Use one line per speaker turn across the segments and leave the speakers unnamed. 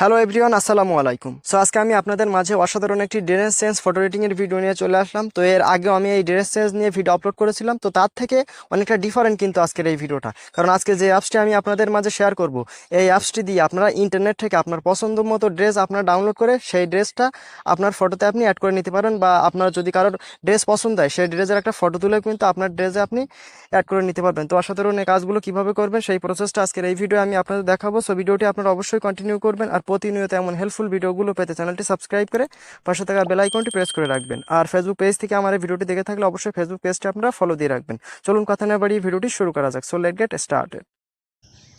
Hello everyone আসসালামু আলাইকুম। So আজকে আমি আপনাদের মাঝে অসাধারণ একটি ড্রেস চেঞ্জ ফটো এডিটিংয়ের ভিডিও নিয়ে চলে আসলাম। তো এর আগেও আমি এই ড্রেস চেঞ্জ নিয়ে ভিডিও আপলোড করেছিলাম। তো তার থেকে অনেকটা ডিফারেন্ট কিন্তু আজকের এই ভিডিওটা কারণ আজকে যে অ্যাপসটি আমি আপনাদের মাঝে শেয়ার করব, এই অ্যাপসটি দিয়ে আপনারা ইন্টারনেট থেকে আপনার পছন্দ মতো ড্রেস আপনার ডাউনলোড করে সেই ড্রেসটা আপনার ফটোতে আপনি অ্যাড করে নিতে পারেন বা আপনার যদি কারোর ড্রেস পছন্দ হয়, সেই ড্রেসের একটা ফটো তুলে কিন্তু আপনার ড্রেসে আপনি অ্যাড করে নিতে পারবেন। তো অসাধারণ এই কাজগুলো কীভাবে করবেন সেই প্রসেসটা আজকের এই ভিডিও আমি আপনাদের দেখাবো। সো ভিডিওটি আপনারা অবশ্যই কন্টিনিউ করবেন আর প্রতিনিয়ত এমন হেল্পফুল ভিডিওগুলো পেতে চ্যানেলটি সাবস্ক্রাইব করে পাশে থাকা বেল আইকনটি প্রেস করে রাখবেন। আর ফেসবুক পেজ থেকে আমার এই ভিডিওটি দেখে থাকলে অবশ্যই ফেসবুক পেজটি আপনারা ফলো দিয়ে রাখবেন। চলুন কথা না বাড়িয়ে ভিডিওটি শুরু করা যাক। So let get started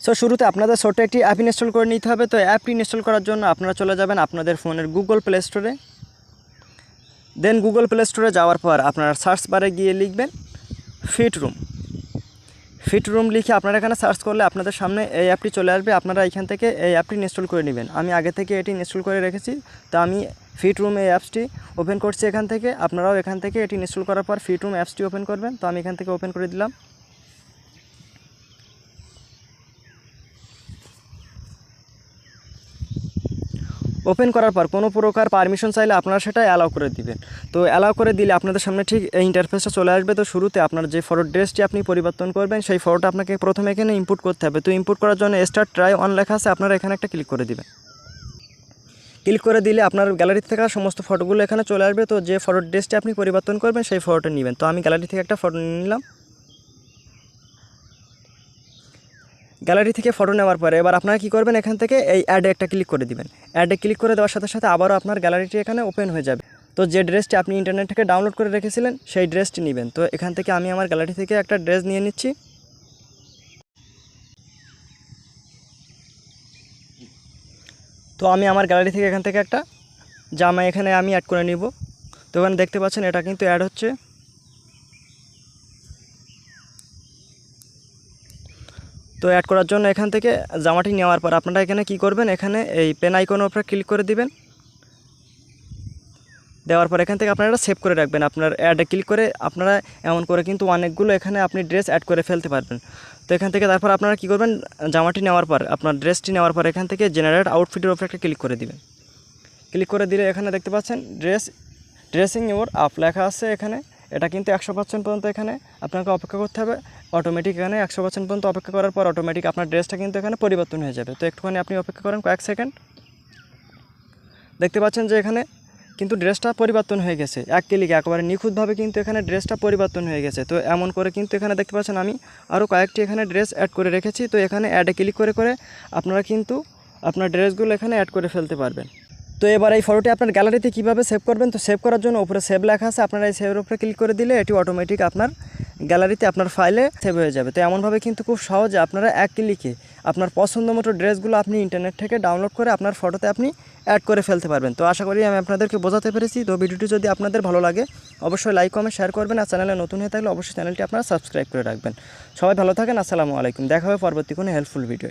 so শুরুতে আপনাদের ছোট্ট একটি অ্যাপ ইনস্টল করে নিতে হবে। তো অ্যাপটি ইনস্টল করার জন্য আপনারা চলে যাবেন আপনাদের ফোনের গুগল প্লে স্টোরে দেন গুগল প্লে স্টোরে যাওয়ার পর আপনারা সার্চ বারে গিয়ে লিখবেন ফিট রুম ফিট রুম লিখে আপনারা এখানে সার্চ করলে আপনাদের সামনে এই অ্যাপটি চলে আসবে। আপনারা এখান থেকে এই অ্যাপটি ইনস্টল করে নেবেন। আমি আগে থেকে এটি ইনস্টল করে রেখেছি। তো আমি ফিট রুম এই অ্যাপসটি ওপেন করছি এখান থেকে। আপনারাও এখান থেকে এটি ইনস্টল করার পর ফিট রুম অ্যাপসটি ওপেন করবেন। তো আমি এখান থেকে ওপেন করে দিলাম। ওপেন করার পর কোনো প্রকার পারমিশন চাইলে আপনারা সেটা অ্যালাউ করে দিবেন। তো অ্যালাউ করে দিলে আপনাদের সামনে ঠিক এই ইন্টারফেসটা চলে আসবে। তো শুরুতে আপনার যে ফটো ড্রেসটি আপনি পরিবর্তন করবেন, সেই ফটোটা আপনাকে প্রথমে এখানে ইনপুট করতে হবে। তো ইনপুট করার জন্য স্টার্ট ট্রাই অন লেখা আছে, আপনারা এখানে একটা ক্লিক করে দেবেন। ক্লিক করে দিলে আপনার গ্যালারি থেকে সমস্ত ফটোগুলো এখানে চলে আসবে। তো যে ফটো ড্রেসটি আপনি পরিবর্তন করবেন, সেই ফটোটা নেবেন। তো আমি গ্যালারি থেকে একটা ফটো নিলাম। গ্যালারি থেকে ফটো নেওয়ার পরে এবার আপনারা কী করবেন, এখান থেকে এই অ্যাডে একটা ক্লিক করে দিবেন। অ্যাডে ক্লিক করে দেওয়ার সাথে সাথে আবারও আপনার গ্যালারিটি এখানে ওপেন হয়ে যাবে। তো যে ড্রেসটি আপনি ইন্টারনেট থেকে ডাউনলোড করে রেখেছিলেন, সেই ড্রেসটি নেবেন। তো এখান থেকে আমি আমার গ্যালারি থেকে একটা ড্রেস নিয়ে নিচ্ছি। তো আমি আমার গ্যালারি থেকে এখান থেকে একটা জামা এখানে আমি অ্যাড করে নিব। তো এখানে দেখতে পাচ্ছেন, এটা কিন্তু অ্যাড হচ্ছে। তো অ্যাড করার জন্য এখান থেকে জামাটি নেওয়ার পর আপনারা এখানে কি করবেন? এখানে এই পেন আইকনের উপরে ক্লিক করে দিবেন। দেওয়ার পর এখান থেকে আপনারা সেভ করে রাখবেন। আপনার অ্যাডে ক্লিক করে আপনারা এমন করে কিন্তু অনেকগুলো এখানে আপনি ড্রেস অ্যাড করে ফেলতে পারবেন। তো এখান থেকে তারপর আপনারা কি করবেন? জামাটি নেওয়ার পর, আপনার ড্রেসটি নেওয়ার পর এখান থেকে জেনারেট আউটফিটের উপরে একটা ক্লিক করে দিবেন। ক্লিক করে দিলে এখানে দেখতে পাচ্ছেন ড্রেস ড্রেসিং ইউর আপ লেখা আছে এখানে। এটা কিন্তু একশো পার্সেন্ট পর্যন্ত এখানে আপনাকে অপেক্ষা করতে হবে। অটোমেটিক এখানে একশো পার্সেন্ট পর্যন্ত অপেক্ষা করার পর অটোমেটিক আপনার ড্রেসটা কিন্তু এখানে পরিবর্তন হয়ে যাবে। তো একটুখানি আপনি অপেক্ষা করেন কয়েক সেকেন্ড দেখতে পাচ্ছেন যে এখানে কিন্তু ড্রেসটা পরিবর্তন হয়ে গেছে। এক ক্লিকে একেবারে নিখুঁতভাবে কিন্তু এখানে ড্রেসটা পরিবর্তন হয়ে গেছে। তো এমন করে কিন্তু এখানে দেখতে পাচ্ছেন আমি আরও কয়েকটি এখানে ড্রেস অ্যাড করে রেখেছি। তো এখানে অ্যাডে ক্লিক করে করে আপনারা কিন্তু আপনার ড্রেসগুলো এখানে অ্যাড করে ফেলতে পারবেন। তো এবার এই ফটোটি আপনার গ্যালারিতে কীভাবে সেভ করবেন? তো সেভ করার জন্য উপরে সেভ লেখা আছে। আপনারা এই সেভের উপরে ক্লিক করে দিলে এটি অটোমেটিক আপনার গ্যালারিতে আপনার ফাইলে সেভ হয়ে যাবে। তো এমনভাবে কিন্তু খুব সহজে আপনারা এক ক্লিকে আপনার পছন্দ মতো ড্রেসগুলো আপনি ইন্টারনেট থেকে ডাউনলোড করে আপনার ফটোতে আপনি অ্যাড করে ফেলতে পারবেন। তো আশা করি আমি আপনাদেরকে বোঝাতে পেরেছি। তো ভিডিওটি যদি আপনাদের ভালো লাগে, অবশ্যই লাইক কমেন্ট শেয়ার করবেন। আর চ্যানেলে নতুন হয়ে থাকলে অবশ্যই চ্যানেলটি আপনারা সাবস্ক্রাইব করে রাখবেন। সবাই ভালো থাকেন। আসসালামু আলাইকুম। দেখা হবে পরবর্তী কোনো হেল্পফুল ভিডিও